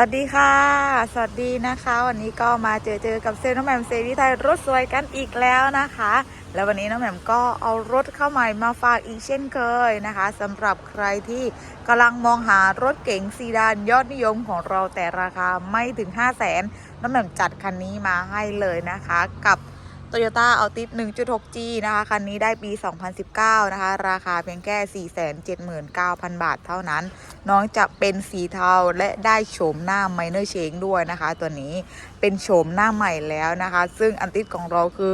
วัสดีค่ะ สวัสดีนะคะ วันนี้ก็มาเจอเจอกับเซนน้องแหม่มเซวิไทยรถสวยกันอีกแล้วนะคะ แล้ววันนี้น้องแหม่มก็เอารถเข้าใหม่มาฝากอีกเช่นเคยนะคะสำหรับใครที่กำลังมองหารถเก๋งซีดานยอดนิยมของเราแต่ราคาไม่ถึง 5 0 0แสนน้องแหม่มจัดคันนี้มาให้เลยนะคะ กับ Toyota Altis 1.6G นะคะ คันนี้ได้ปี 2019 นะคะ ราคาเพียงแค่ 479,000 บาทเท่านั้น น้องจะเป็นสีเทาและได้โฉมหน้า Minor Change ด้วยนะคะ ตัวนี้เป็นโฉมหน้าใหม่แล้วนะคะ ซึ่งอันติดของเราคือ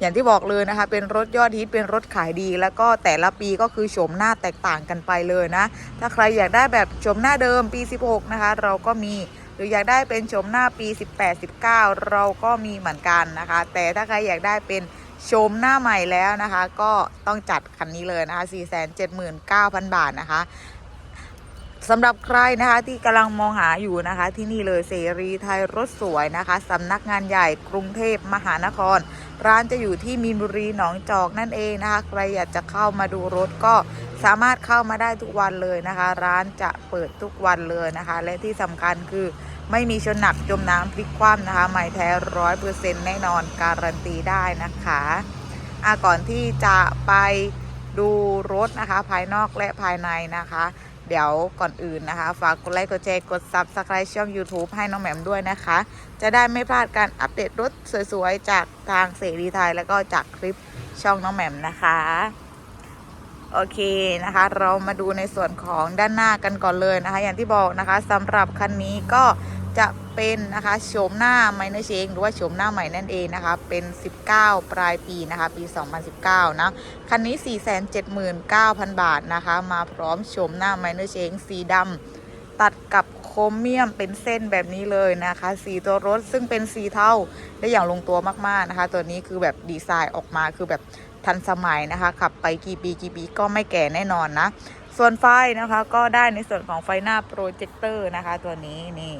อย่างที่บอกเลยนะคะ เป็นรถยอดฮิตเป็นรถขายดี แล้วก็แต่ละปีก็คือโฉมหน้าแตกต่างกันไปเลยนะ ถ้าใครอยากได้แบบโฉมหน้าเดิมปี 16 นะคะ เราก็มี หรืออยากได้เป็นชมหน้าปี 18 19 เราก็มีเหมือนกันนะคะ แต่ถ้าใครอยากได้เป็นชมหน้าใหม่แล้วนะคะ ก็ต้องจัดคันนี้เลยนะคะ 479,000 บาทนะคะ สำหรับใครนะคะที่กำลังมองหาอยู่นะคะ ที่นี่เลยเสรีไทยรถสวยนะคะสำนักงานใหญ่กรุงเทพมหานคร ร้านจะอยู่ที่มีนบุรีหนองจอกนั่นเองนะคะ ใครอยากจะเข้ามาดูรถก็สามารถเข้ามาได้ทุกวันเลยนะคะ ร้านจะเปิดทุกวันเลยนะคะ และที่สำคัญคือไม่มีชนหนักจมน้ำพลิกคว่ำนะคะใหม่แท้ร้อยเปอร์เซ็นต์แน่นอนการันตีได้นะคะอะก่อนที่จะไปดูรถนะคะ ภายนอกและภายในนะคะ เดี๋ยวก่อนอื่นนะคะ ฝากกดไลค์กดแชร์กด Subscribe ช่อง YouTube ให้น้องแหม่มด้วยนะคะ จะได้ไม่พลาดการอัปเดตรถสวยๆ จากทางเสรีไทย แล้วก็จากคลิปช่องน้องแหม่มนะคะ โอเคนะคะ เรามาดูในส่วนของด้านหน้ากันก่อนเลยนะคะ อย่างที่บอกนะคะสำหรับคันนี้ก็ จะเป็นนะคะโฉมหน้าไมเนอร์เชงหรือว่าโฉมหน้าใหม่นั่นเองนะคะ เป็น 19 ปลายปีนะคะ ปี 2019 นะ คันนี้ 479,000 บาทนะคะ มาพร้อมโฉมหน้าไมเนอร์เชงสีดำตัดกับโครเมียมเป็นเส้นแบบนี้เลยนะคะ สีตัวรถซึ่งเป็นสีเทาได้อย่างลงตัวมากๆนะคะ ตัวนี้คือแบบดีไซน์ออกมาคือแบบทันสมัยนะคะ ขับไปกี่ปีกี่ปีก็ไม่แก่แน่นอนนะ ส่วนไฟนะคะก็ได้ในส่วนของไฟหน้าโปรเจคเตอร์นะคะ ตัวนี้นี่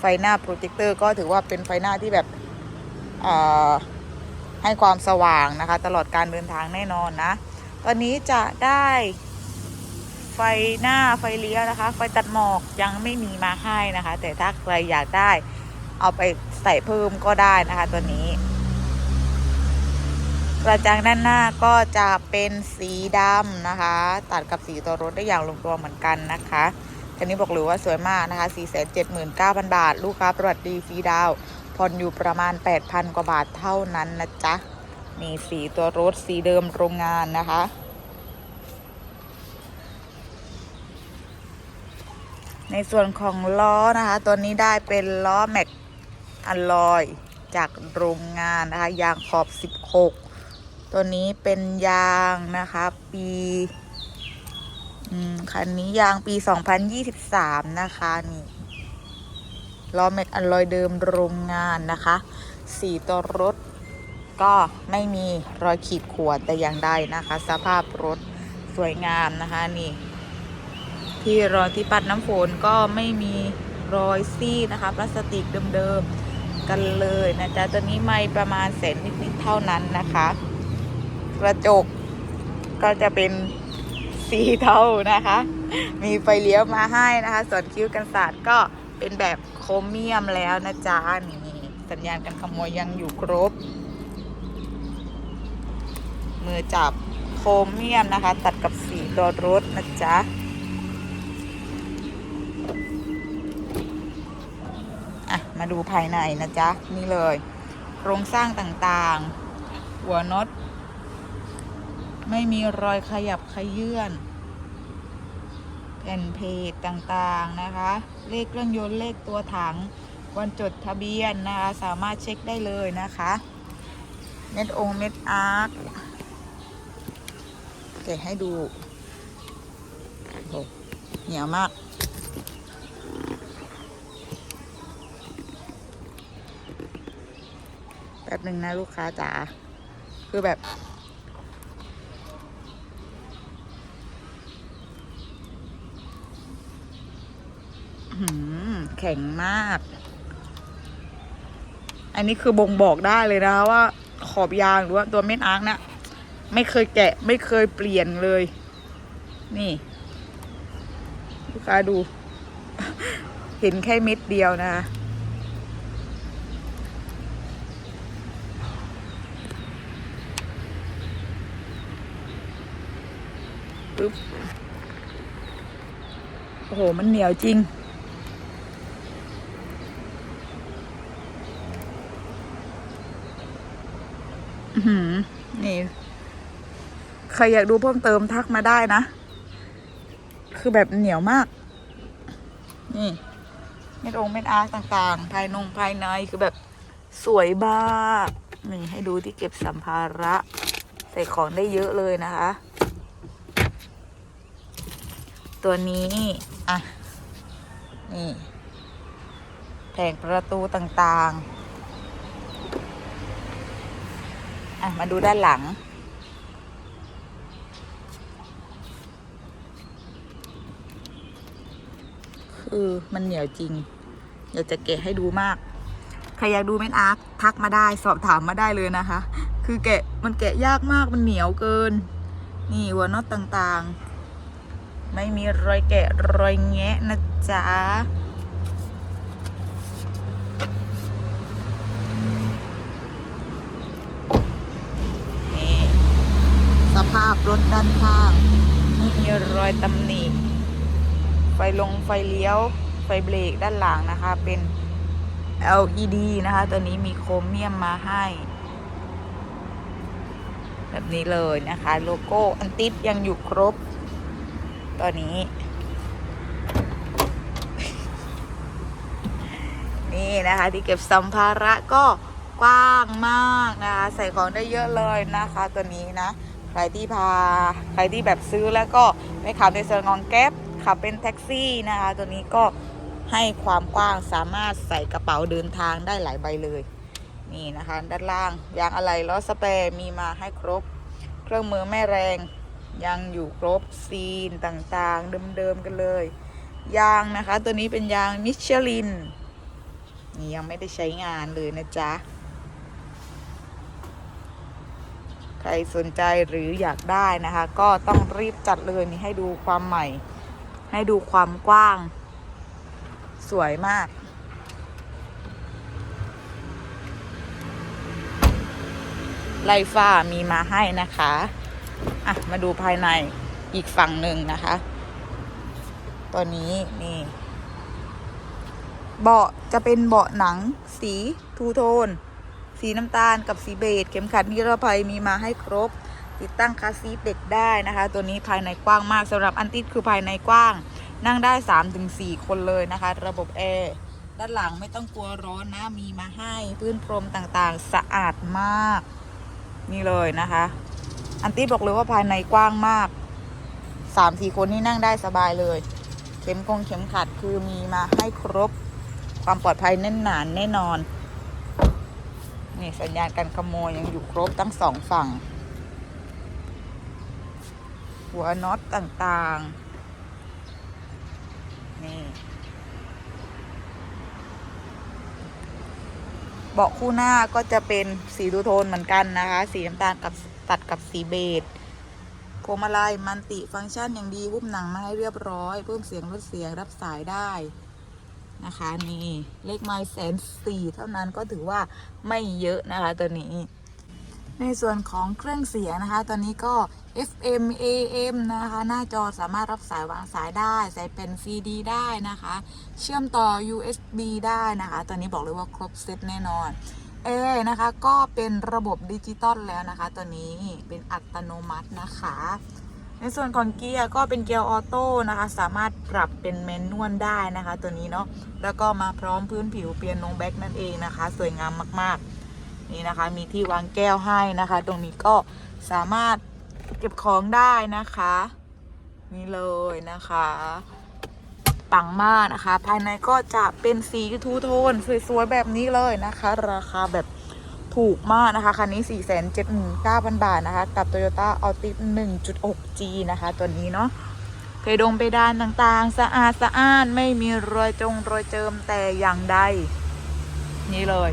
ไฟหน้าโปรเจคเตอร์ก็ถือว่าเป็นไฟหน้าที่แบบให้ความสว่างนะคะ ตลอดการเดินทางแน่นอนนะ ตอนนี้จะได้ไฟหน้าไฟเลี้ยวนะคะ ไฟตัดหมอกยังไม่มีมาให้นะคะ แต่ถ้าใครอยากได้เอาไปใส่เพิ่มก็ได้นะคะตัวนี้ กระจังด้านหน้าก็จะเป็นสีดำนะคะ ตัดกับสีตัวรถได้อย่างลงตัวเหมือนกันนะคะ นนี้บอกเลยว่าสวยมากนะคะ 479,000 บาท ลูกค้าประวัติดีสีดาวผ่อนอยู่ประมาณ 8,000 กว่าบาทเท่านั้นนะจ๊ะนี่สีตัวรถสีเดิมโรงงานนะคะในส่วนของล้อนะคะ ตัวนี้ได้เป็นล้อแม็กอลลอยจากโรงงานนะคะ ยางขอบ 16 ตัวนี้เป็นยางนะคะ ปี คันนี้ยางปี 2023 นะคะ นี่ล้อแม็กอลลอยเดิมโรงงานนะคะ สีตัวรถก็ไม่มีรอยขีดข่วนแต่อย่างใดนะคะ สภาพรถสวยงามนะคะนี่ ที่รอยที่ปัดน้ำฝนก็ไม่มีรอยซี่นะคะ พลาสติกเดิมๆกันเลยนะจ๊ะตัวนี้ไม่ประมาณแสนนิดๆเท่านั้นนะคะ กระจกก็จะเป็น สีเทานะคะ มีไฟเลี้ยวมาให้นะคะ ส่วนคิ้วกันศาสตร์ก็เป็นแบบโครเมียมแล้วนะจ๊ะนี่สัญญาณการขโมยยังอยู่ครบ มือจับโครเมียมนะคะ ตัดกับสีตัวรถนะจ๊ะอะมาดูภายในนะจ๊ะ นี่เลย โครงสร้างต่างๆ หัวน็อต ไม่มีรอยขยับขยื่นแผ่นเพจต่างๆนะคะ เลขเครื่องยนต์เลขตัวถัง วันจดทะเบียนนะคะ สามารถเช็คได้เลยนะคะ เม็ดองเม็ดอาร์คเก็ให้ดูโอ้โหเหนียวมากแป๊บหนึ่งนะลูกค้าจ๋าคือแบบ อื้อหือ แข็งมาก อันนี้คือบ่งบอกได้เลยนะคะว่าขอบยางหรือว่าตัวเม็ดอาร์คเนี่ยไม่เคยแกะ ไม่เคยเปลี่ยนเลย นี่ ลูกค้าดู เห็นแค่เม็ดเดียวนะคะปึ๊บโอ้โห มันเหนียวจริง อื้อหือ นี่ ใครอยากดูเพิ่มเติมทักมาได้นะ คือแบบเหนียวมาก นี่เม็ดองเม็ดอาร์ตต่างๆ ภายนงภายในคือแบบสวยมากนี่ให้ดูที่เก็บสัมภาระ ใส่ของได้เยอะเลยนะคะ ตัวนี้อะ นี่แผงประตูต่างๆ อะมาดูด้านหลัง คือมันเหนียวจริงอยากจะแกะให้ดูมาก ใครอยากดูเม็ดอาร์คทักมาได้สอบถามมาได้เลยนะคะ คือแกะมันแกะยากมากมันเหนียวเกิน นี่หัวน็อตต่างๆ ไม่มีรอยแกะรอยแงะนะจ๊ะ นี่ สภาพรถด้านข้างไม่มีรอยตำหนิไฟลงไฟเลี้ยว ไฟเบรกด้านหลังนะคะ เป็น LED นะคะ ตัวนี้มีโครเมียมมาให้ แบบนี้เลยนะคะ โลโก้อันติดยังอยู่ครบ ตัวนี้ นี่นะคะ ที่เก็บสัมภาระก็กว้างมากนะคะ ใส่ของได้เยอะเลยนะคะ ตัวนี้นะ ใครที่พาใครที่แบบซื้อแล้วก็ไปขับในส่วนองแก๊ปขับเป็นแท็กซี่นะคะ ตัวนี้ก็ให้ความกว้างสามารถใส่กระเป๋าเดินทางได้หลายใบเลย นี่นะคะ ด้านล่างยางอะไรล้อสเปรย์มีมาให้ครบ เครื่องมือแม่แรงยังอยู่ครบซีนต่างๆ เดิมๆกันเลย ยางนะคะ ตัวนี้เป็นยางมิชลินนี่ยังไม่ได้ใช้งานเลยนะจ๊ะ ใครสนใจหรืออยากได้นะคะ ก็ต้องรีบจัดเลยนี่ให้ดูความใหม่ ให้ดูความกว้าง สวยมาก ไลฟ้ามีมาให้นะคะอะมาดูภายในอีกฝั่งหนึ่งนะคะตัวนี้นี่ เบาะจะเป็นเบาะหนังสีทูโทน สีน้ำตาลกับสีเบจเข็มขัดนิรภัยมีมาให้ครบ ติดตั้งคาซีทเด็กได้นะคะ ตัวนี้ภายในกว้างมากสำหรับอันติดคือภายในกว้าง นั่งได้ 3-4 คนเลยนะคะ ระบบแอร์ด้านหลังไม่ต้องกลัวร้อนนะ มีมาให้พื้นพรมต่างๆ สะอาดมาก นี่เลยนะคะ อันติดบอกเลยว่าภายในกว้างมาก3-4คนนี่นั่งได้สบายเลย เข็มกงเข็มขัดคือมีมาให้ครบ ความปลอดภัยแน่นหนานแน่นอน นี่สัญญาณการขโมยยังอยู่ครบทั้งสองฝั่ง หัวน็อตต่างๆ นี่ เบาะคู่หน้าก็จะเป็นสีดูโทนเหมือนกันนะคะ สีน้ำตาลกับตัดกับสีเบจพวงมาลัยมันติฟังก์ชันอย่างดีหุ้มหนังมาให้เรียบร้อย เพิ่มเสียงลดเสียงรับสายได้ นะคะนี่เลขไมล์แสนสี่เท่านั้นก็ถือว่าไม่เยอะนะคะตัวนี้ในส่วนของเครื่องเสียงนะคะ ตอนนี้ก็ FM AM นะคะ หน้าจอสามารถรับสายวางสายได้ ใส่เป็น CD ได้นะคะ เชื่อมต่อ USB ได้นะคะ ตอนนี้บอกเลยว่าครบเซตแน่นอน เอนะคะ ก็เป็นระบบดิจิตอลแล้วนะคะ ตัวนี้เป็นอัตโนมัตินะคะ ในส่วนของเกียร์ก็เป็นเกียร์ออโต้นะคะ สามารถปรับเป็นแมนนวลได้นะคะ ตัวนี้เนาะแล้วก็มาพร้อมพื้นผิวเปียโนแบ็กนั่นเองนะคะ สวยงามมากๆ นี่นะคะ มีที่วางแก้วให้นะคะ ตรงนี้ก็สามารถเก็บของได้นะคะ นี่เลยนะคะปังมากนะคะ ภายในก็จะเป็นสีทูโทนสวยๆแบบนี้เลยนะคะ ราคาแบบ ถูกมากนะคะ คันนี้ 479,000 บาทนะคะ กับ Toyota Altis 1.6G นะคะ ตัวนี้เนาะเพดงเพดานต่างๆ สะอาดสะอ้านไม่มีรอยจงรอยเจิมแต่อย่างใด นี่เลย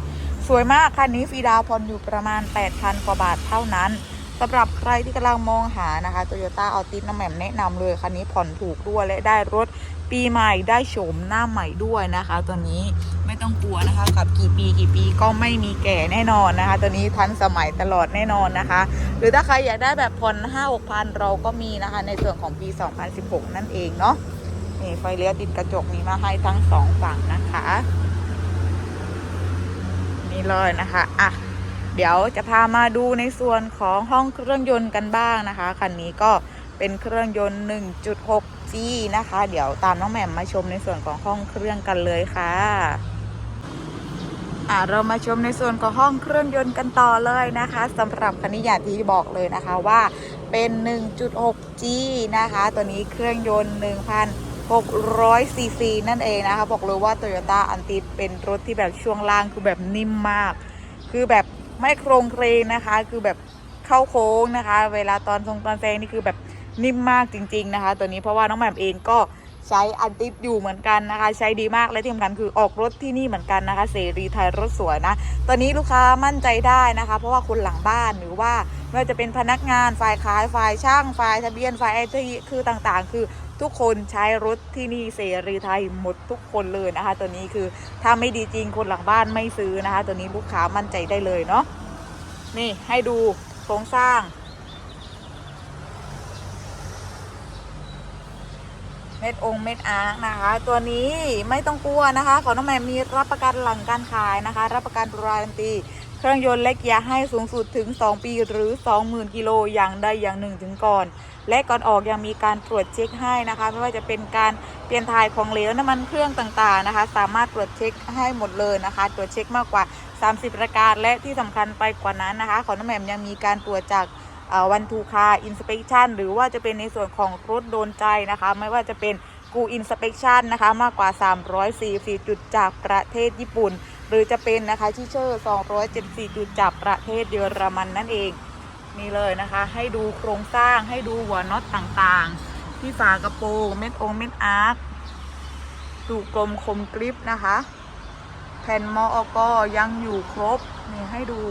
สวยมาก คันนี้ฟีดาวน์ผ่อนอยู่ประมาณ 8,000 กว่าบาทเท่านั้นสำหรับใครที่กำลังมองหานะคะ Toyota Altis น้ำแหม่มแนะนำเลย คันนี้ผ่อนถูกด้วยและได้รถปีใหม่ได้โฉมหน้าใหม่ด้วยนะคะ ตัวนี้ ต้องกลัวนะคะกับกี่ปีกี่ปีก็ไม่มีแก่แน่นอนนะคะ ตัวนี้ทันสมัยตลอดแน่นอนนะคะ หรือถ้าใครอยากได้แบบผ่อน5 6พันเราก็มีนะคะ ในส่วนของปี 2016 นั่นเองเนาะนี่ไฟเลี้ยวติดกระจกมีมาให้ทั้งสองฝั่งนะคะ นี่เลยนะคะอะเดี๋ยวจะพามาดูในส่วนของห้องเครื่องยนต์กันบ้างนะคะคันนี้ก็เป็นเครื่องยนต์ 1.6G นะคะ เดี๋ยวตามน้องแหม่มมาชมในส่วนของห้องเครื่องกันเลยค่ะ อะเรามาชมในส่วนของห้องเครื่องยนต์กันต่อเลยนะคะสำหรับคันนี้อย่างที่บอกเลยนะคะว่าเป็น 1.6G นะคะ ตัวนี้เครื่องยนต์ 1,600 ซีซีนั่นเองนะคะ บอกเลยว่า Toyota a n t i เป็นรถที่แบบช่วงล่างคือแบบนิ่มมาก คือแบบไม่โครงเคลงนะคะ คือแบบเข้าโค้งนะคะ เวลาตอนทรงตอนแซงนี่คือแบบนิ่มมากจริง ๆ นะคะ ตัวนี้เพราะว่าน้องแหม่มเองก็ ใช้อันติดอยู่เหมือนกันนะคะ ใช้ดีมากและที่สำคัญคือออกรถที่นี่เหมือนกันนะคะ เสรีไทยรถสวยนะ ตอนนี้ลูกค้ามั่นใจได้นะคะ เพราะว่าคนหลังบ้านหรือว่าไม่ว่าจะเป็นพนักงานฝ่ายขายฝ่ายช่างฝ่ายทะเบียนฝ่ายไอทีคือต่างๆ คือทุกคนใช้รถที่นี่เสรีไทยหมดทุกคนเลยนะคะ ตัวนี้คือถ้าไม่ดีจริงคนหลังบ้านไม่ซื้อนะคะ ตัวนี้ลูกค้ามั่นใจได้เลยเนาะนี่ให้ดูโครงสร้าง เม็ดองค์เม็ดอาร์นะคะ ตัวนี้ไม่ต้องกลัวนะคะ ของน้องแหม่มมีรับประกันหลังการขายนะคะ รับประกันบรารันตี เครื่องยนต์เล็กยาให้สูงสุดถึง 2 ปีหรือ 20,000 กิโลอย่างใดอย่างหนึ่งถึงก่อน และก่อนออกยังมีการตรวจเช็คให้นะคะ ไม่ว่าจะเป็นการเปลี่ยนถ่ายของเหลวน้ำมันเครื่องต่างๆนะคะ สามารถตรวจเช็คให้หมดเลยนะคะ ตรวจเช็คมากกว่า 30 ประการและที่สำคัญไปกว่านั้นนะคะ ของน้องแหม่มยังมีการตรวจจาก วันทูคาอินสเป t ชันหรือว่าจะเป็นในส่วนของรถโดนใจนะคะ ไม่ว่าจะเป็นกูอินสเป t ชันนะคะ มากกว่า 344 จุดจากประเทศญี่ปุ่น หรือจะเป็นนะคะที่เชอร์ 274 จุดจากประเทศเยอรมันนั่นเองนี่เลยนะคะ ให้ดูโครงสร้างให้ดูหัวน็อตต่างๆ ที่ฝากระโปรงเม็ดองเม็ดอาร์คดูกลมคมกริปนะคะ แผ่นมออกยังอยู่ครบนี่ให้ดู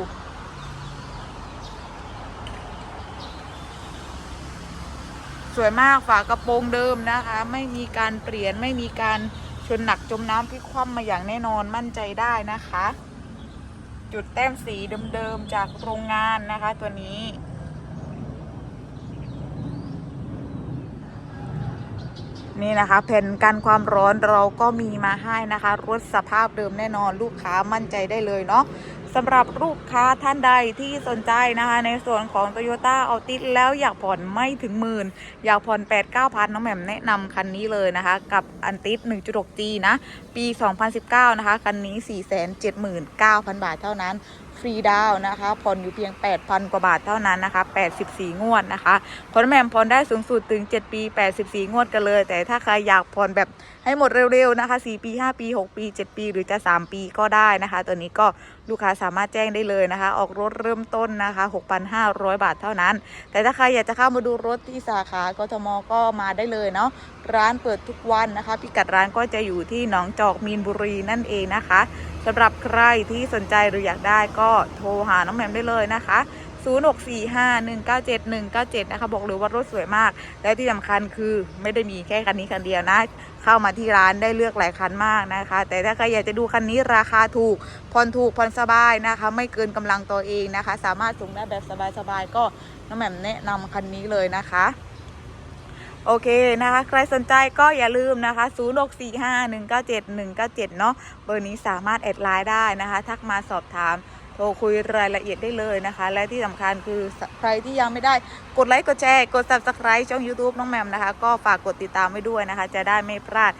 สวยมากฝากระโปรงเดิมนะคะ ไม่มีการเปลี่ยนไม่มีการชนหนักจมน้ำพลิกคว่ำมาอย่างแน่นอนมั่นใจได้นะคะ จุดแต้มสีเดิมๆจากโรงงานนะคะตัวนี้นี่นะคะแผ่นกันความร้อนเราก็มีมาให้นะคะ รถสภาพเดิมแน่นอนลูกค้ามั่นใจได้เลยเนาะ สำหรับลูกค้าท่านใดที่สนใจนะคะ ในส่วนของ Toyota a l t i s แล้วอยากผ่อนไม่ถึงหมื่น อยากผ่อน 8 9พันน้องแหม่มแนะนำคันนี้เลยนะคะ กับอันติส 1.6G นะ ปี 2019 นะคะ คันนี้ 479,000 บาทเท่านั้นฟรีดาวน์นะคะผ่อนอยู่เพียง 8,000 กว่าบาทเท่านั้นนะคะ 84 งวดนะคะผ่อนแหม่มผ่อนได้สูงสุดถึง 7 ปี 84 งวดกันเลย แต่ถ้าใครอยากผ่อนแบบ ให้หมดเร็วๆนะคะ 4 ปี 5 ปี 6 ปี 7 ปี หรือจะ 3 ปีก็ได้นะคะ ตัวนี้ก็ลูกค้าสามารถแจ้งได้เลยนะคะ ออกรถเริ่มต้นนะคะ 6,500 บาทเท่านั้น แต่ถ้าใครอยากจะเข้ามาดูรถที่สาขากทมก็มาได้เลยเนาะร้านเปิดทุกวันนะคะ พิกัดร้านก็จะอยู่ที่หนองจอกมีนบุรีนั่นเองนะคะสำหรับใครที่สนใจหรืออยากได้ก็โทรหาน้องแหม่มได้เลยนะคะ0645197197 นะคะ บอกเลยว่ารถสวยมาก และที่สำคัญคือไม่ได้มีแค่คันนี้คันเดียวนะ เข้ามาที่ร้านได้เลือกหลายคันมากนะคะ แต่ถ้าใครอยากจะดูคันนี้ราคาถูกผ่อนถูกผ่อนสบายนะคะ ไม่เกินกำลังตัวเองนะคะ สามารถส่งได้แบบสบายๆก็น้องแหม่มแนะนำคันนี้เลยนะคะโอเคนะคะ ใครสนใจก็อย่าลืมนะคะ 0645197197 เนาะ เบอร์นี้สามารถแอดไลน์ได้นะคะ ทักมาสอบถาม โทรคุยรายละเอียดได้เลยนะคะ และที่สำคัญคือใครที่ยังไม่ได้กดไลค์กดแชร์กด subscribe ช่อง YouTube น้องแมมนะคะ ก็ฝากกดติดตามไว้ด้วยนะคะ จะได้ไม่พลาด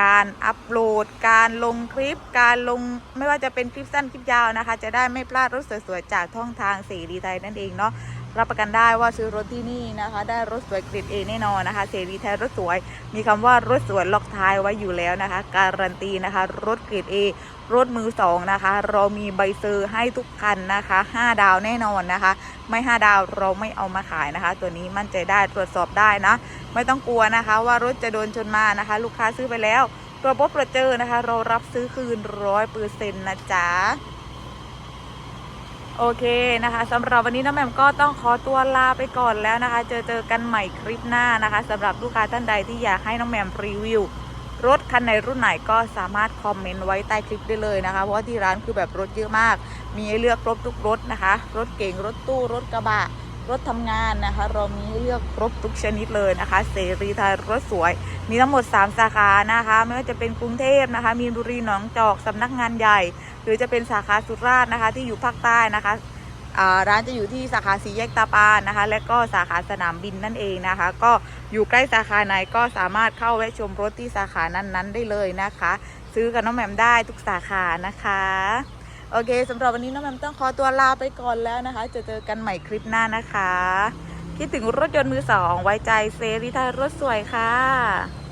การอัปโหลด การลงคลิป การลงไม่ว่าจะเป็นคลิปสั้นคลิปยาวนะคะ จะได้ไม่พลาดรถสวยๆจากท่องทางเสรีไทยนั่นเองเนาะรับประกันได้ว่าซื้อรถที่นี่นะคะ ได้รถสวยเกรดเอแน่นอนนะคะเสรีไทยรถสวย มีคำว่ารถสวยล็อกท้ายไว้อยู่แล้วนะคะ การันตีนะคะ รถเกรดเอ รถมือสองนะคะ เรามีใบเซอร์ให้ทุกคันนะคะ 5 ดาวแน่นอนนะคะ ไม่ 5 ดาวเราไม่เอามาขายนะคะ ตัวนี้มั่นใจได้ตรวจสอบได้นะ ไม่ต้องกลัวนะคะ ว่ารถจะโดนชนมานะคะ ลูกค้าซื้อไปแล้วตัวพบตรวจเจอนะคะ เรารับซื้อคืนร้อยเปอร์เซ็นต์นะจ๊ะโอเคนะคะสำหรับวันนี้น้องแหม่มก็ต้องขอตัวลาไปก่อนแล้วนะคะ เจอเจอกันใหม่คลิปหน้านะคะสำหรับลูกค้าท่านใดที่อยากให้น้องแหม่มรีวิว รถคันไหนรุ่นไหนก็สามารถคอมเมนต์ไว้ใต้คลิปได้เลยนะคะ เพราะว่าที่ร้านคือแบบรถเยอะมาก มีให้เลือกครบทุกรถนะคะ รถเก๋งรถตู้รถกระบะรถทำงานนะคะ เรามีให้เลือกครบทุกชนิดเลยนะคะ เสรีไทยรถสวย มีทั้งหมด 3 สาขานะคะ ไม่ว่าจะเป็นกรุงเทพนะคะ มีนบุรีหนองจอกสำนักงานใหญ่ หรือจะเป็นสาขาสุราษฎร์นะคะ ที่อยู่ภาคใต้นะคะ ร้านจะอยู่ที่สาขาสีแยกตาปานนะคะ และก็สาขาสนามบินนั่นเองนะคะ ก็อยู่ใกล้สาขาไหนก็สามารถเข้าแวะชมรถที่สาขานั้นๆ ได้เลยนะคะ ซื้อกับน้องแหม่มได้ทุกสาขานะคะโอเคสำหรับวันนี้น้องแหม่มต้องขอตัวลาไปก่อนแล้วนะคะ จะเจอกันใหม่คลิปหน้านะคะ คิดถึงรถยนต์มือสอง ไว้ใจเซรีทยรถสวยค่ะ